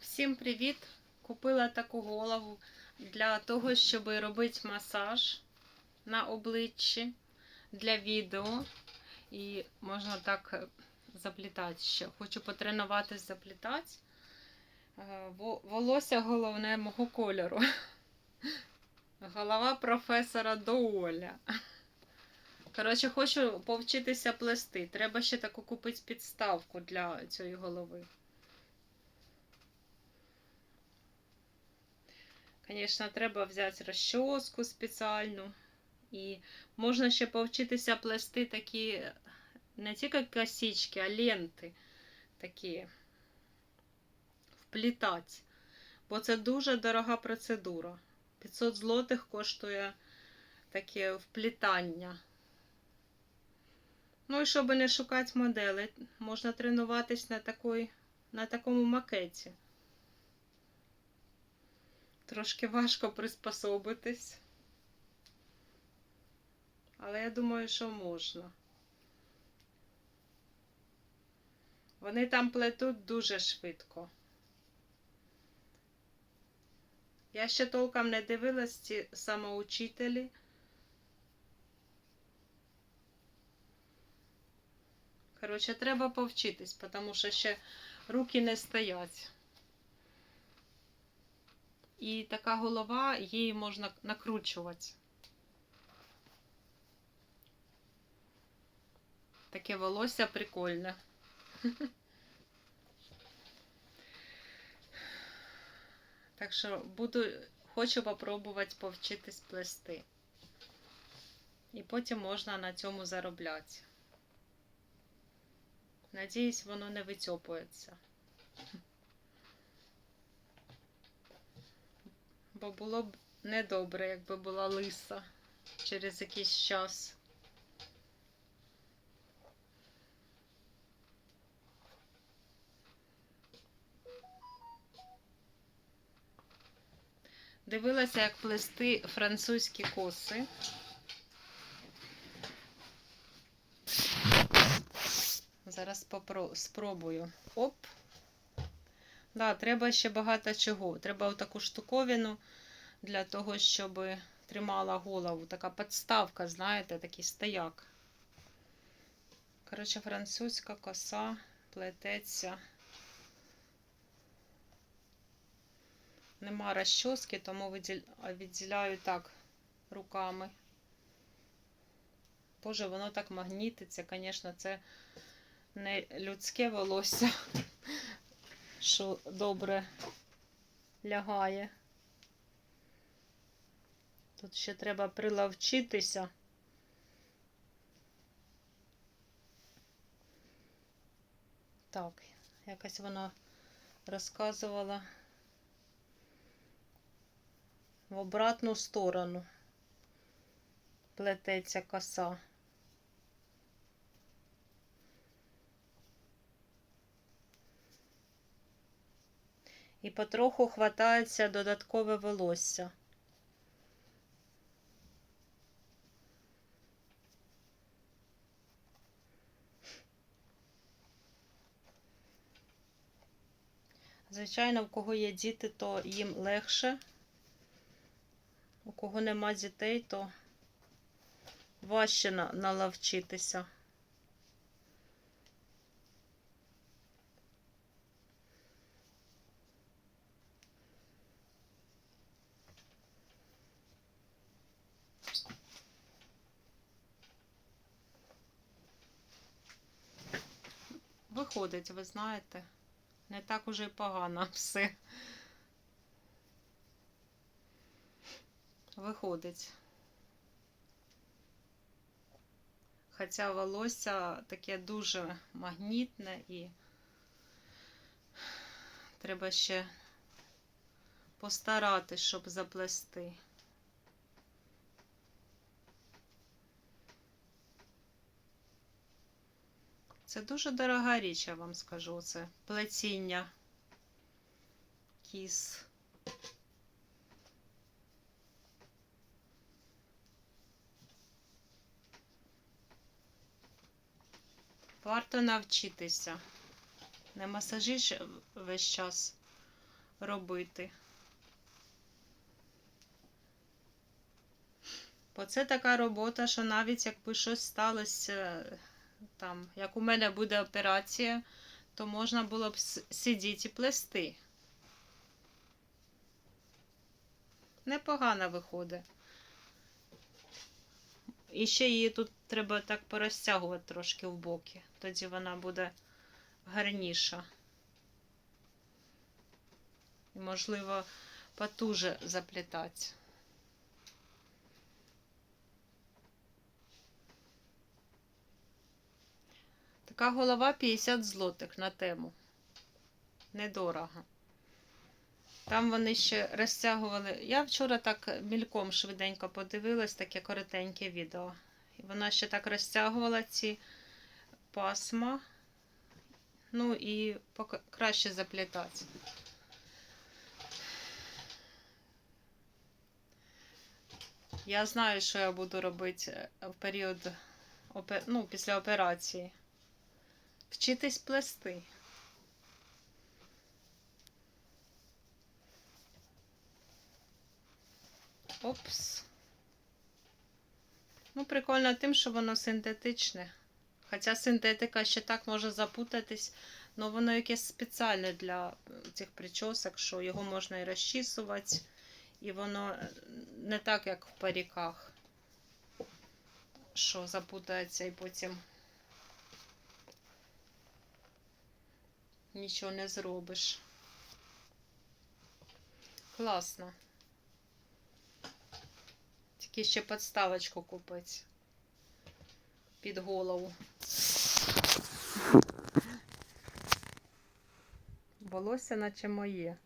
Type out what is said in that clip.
Всім привіт! Купила таку голову для того, щоб робити масаж на обличчі для відео. І можна так е, заплітати ще. Хочу потренуватись заплітати. Е, Волосся головне мого кольору. Голова професора Доуля. Коротше, хочу повчитися плести. Треба ще таку купити підставку для цієї голови. Звісно, треба взяти розчоску спеціальну. І можна ще повчитися плести такі не тільки косички, а ленти такі вплітати. Бо це дуже дорога процедура. 500 злотих коштує таке вплітання. Ну і щоб не шукати модели, можна тренуватись на, такої, на такому макеті. Трошки важко приспособитись. Але я думаю, що можна. Вони там плетуть дуже швидко. Я ще толком не дивилась ці самоучителі. Коротше, треба повчитись, тому що ще руки не стоять. І така голова, її можна накручувати. Таке волосся прикольне. Так що буду, хочу попробувати повчитись плести. І потім можна на цьому заробляти. Надіюсь, воно не вицьопується. Бо було б недобре, якби була лиса через якийсь час. Дивилася, як плести французькі коси. Зараз попро... спробую. Оп. Да, треба ще багато чого. Треба отаку штуковину для того, щоб тримала голову. Така підставка, знаєте, такий стояк. Коротше, французька коса плететься. Нема розчоски, тому відділяю так руками. Боже, воно так магнітиться, звісно, це не людське волосся, що добре лягає. Тут ще треба приловчитися. Так, якось вона розказувала в обратну сторону плететься коса. І потроху хватається додаткове волосся. Звичайно, в кого є діти, то їм легше. У кого нема дітей, то важче на- Виходить, ви знаєте, не так уже й погано все. Виходить. Хоча волосся таке дуже магнітне і треба ще постаратись, щоб заплести. Це дуже дорога річ, я вам скажу. Це плетіння кіс. Варто навчитися. Не масажиш весь час робити. Бо це така робота, що навіть якби щось сталося, там, як у мене буде операція, то можна було б сидіти і плести. Непогано виходить. І ще її тут треба так порозтягувати трошки в боки. Тоді вона буде гарніша. І, можливо, потуже заплітати. Така голова 50 злотих на тему. Недорого. Там вони ще розтягували. Я вчора так мільком швиденько подивилась, таке коротеньке відео. І вона ще так розтягувала ці пасма. Ну і краще заплітати. Я знаю, що я буду робити е, в період ну, після операції. Вчитись плести. Опс. Ну, прикольно тим, що воно синтетичне. Хоча синтетика ще так може запутатись, але воно якесь спеціальне для цих причосок, що його можна і розчісувати, і воно е, не так, як в паріках, що запутається і потім нічого не зробиш. Класно. Тільки ще підставочку купити під голову. Волосся наче моє.